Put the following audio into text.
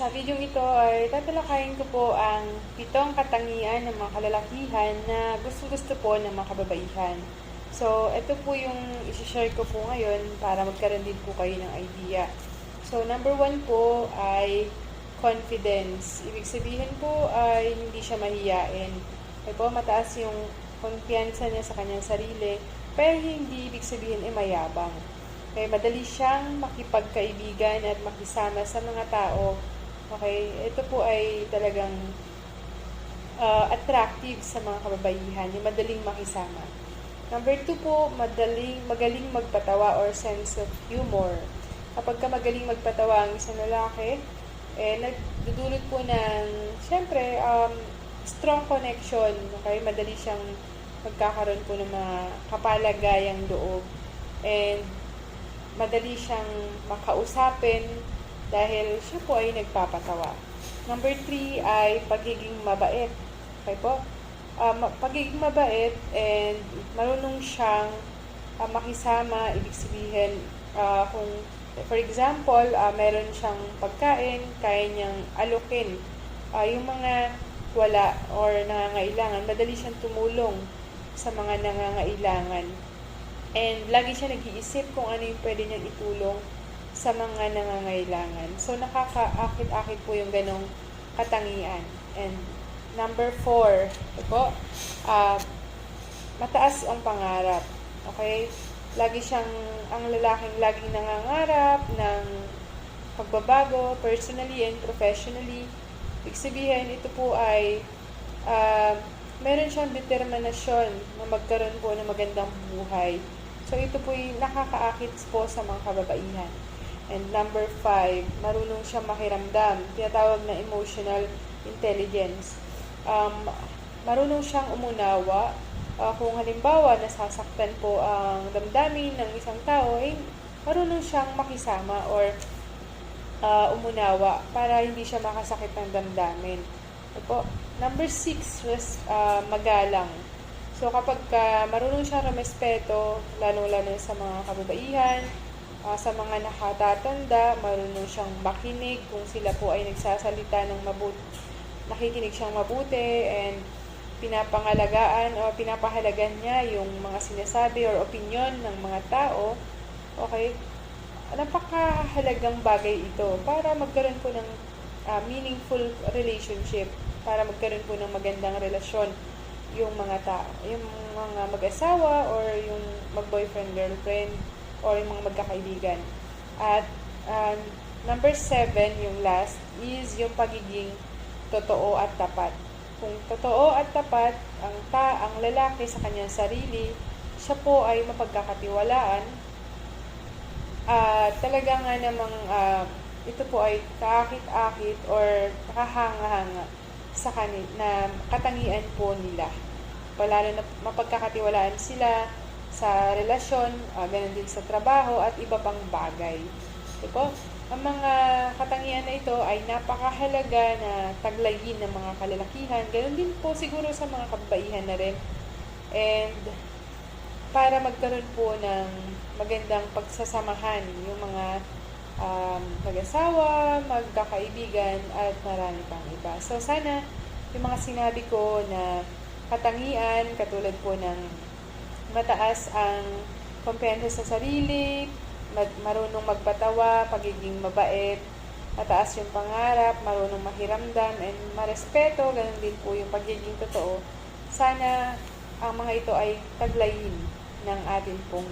Sa video ito ay tatalakayin ko po ang pitong katangian ng mga kalalakihan na gusto-gusto po ng mga kababaihan. So, ito po yung isi-share ko po ngayon para magkaroon din po kayo ng idea. So, number one po ay confidence. Ibig sabihin po ay hindi siya mahiyain. Ay po, mataas yung kumpiyansa niya sa kanyang sarili, pero hindi ibig sabihin ay mayabang. Okay, madali siyang makipagkaibigan at makisama sa mga tao. Okay, ito po ay talagang uh, attractive sa mga kababaihan, yung madaling makisama. Number two po, madaling, magaling magpatawa or sense of humor. Kapag ka magaling magpatawa ang isang lalaki, eh, nagdudulot po ng, syempre, um, strong connection. Okay, madali siyang magkakaroon po ng mga kapalagayang loob. And madali siyang makausapin dahil siya po ay nagpapatawa. Number three ay pagiging mabait. Okay po? Um, pagiging mabait and marunong siyang uh, makisama, ibig sabihin, uh, kung for example, uh, meron siyang pagkain, kaya niyang alukin. Uh, yung mga wala or nangangailangan, madali siyang tumulong sa mga nangangailangan. And lagi siya nag-iisip kung ano yung pwede niyang itulong sa mga nangangailangan. So, nakakaakit-akit po yung ganong katangian. And number four, ito po, uh, mataas ang pangarap. Okay? Lagi siyang, ang lalaking laging nangangarap ng pagbabago, personally and professionally. Ibig sabihin, ito po ay uh, meron siyang determinasyon na magkaroon po ng magandang buhay. So, ito po yung nakakaakit po sa mga kababaihan. And number five, marunong siyang makiramdam. Tinatawag na emotional intelligence. Um, marunong siyang umunawa. Uh, kung halimbawa, nasasaktan po ang damdamin ng isang tao, eh, marunong siyang makisama or uh, umunawa para hindi siya makasakit ng damdamin. Opo. Number six was uh, magalang. So, kapag ka marunong siya rumespeto, lalo-lalo sa mga kababaihan, uh, sa mga nakatatanda, marunong siyang makinig kung sila po ay nagsasalita ng mabuti, nakikinig siyang mabuti, and pinapangalagaan o pinapahalagan niya yung mga sinasabi or opinion ng mga tao, okay, napakahalagang bagay ito para magkaroon po ng uh, meaningful relationship, para magkaroon po ng magandang relasyon yung mga tao, yung mga mag-asawa or yung mag-boyfriend, girlfriend, or yung mga magkakaibigan. At uh, number seven, yung last, is yung pagiging totoo at tapat. Kung totoo at tapat ang ta ang lalaki sa kanyang sarili, siya po ay mapagkakatiwalaan. At uh, talaga nga namang uh, ito po ay kaakit-akit or nakahanga-hanga sa kanil na katangian po nila. Lalo na mapagkakatiwalaan sila sa relasyon, uh, ganun din sa trabaho at iba pang bagay. Diba? Ang mga katangian na ito ay napakahalaga na taglayin ng mga kalalakihan. Ganun din po siguro sa mga kabaihan na rin. And para magkaroon po ng magandang pagsasamahan yung mga um, mag-asawa, magkakaibigan, at marami pang iba. So, sana yung mga sinabi ko na katangian, katulad po ng mataas ang kumpiyansa sa sarili, marunong magpatawa, pagiging mabait, mataas yung pangarap, marunong mahiramdam, and marespeto, ganun din po yung pagiging totoo. Sana ang mga ito ay taglayin ng atin pong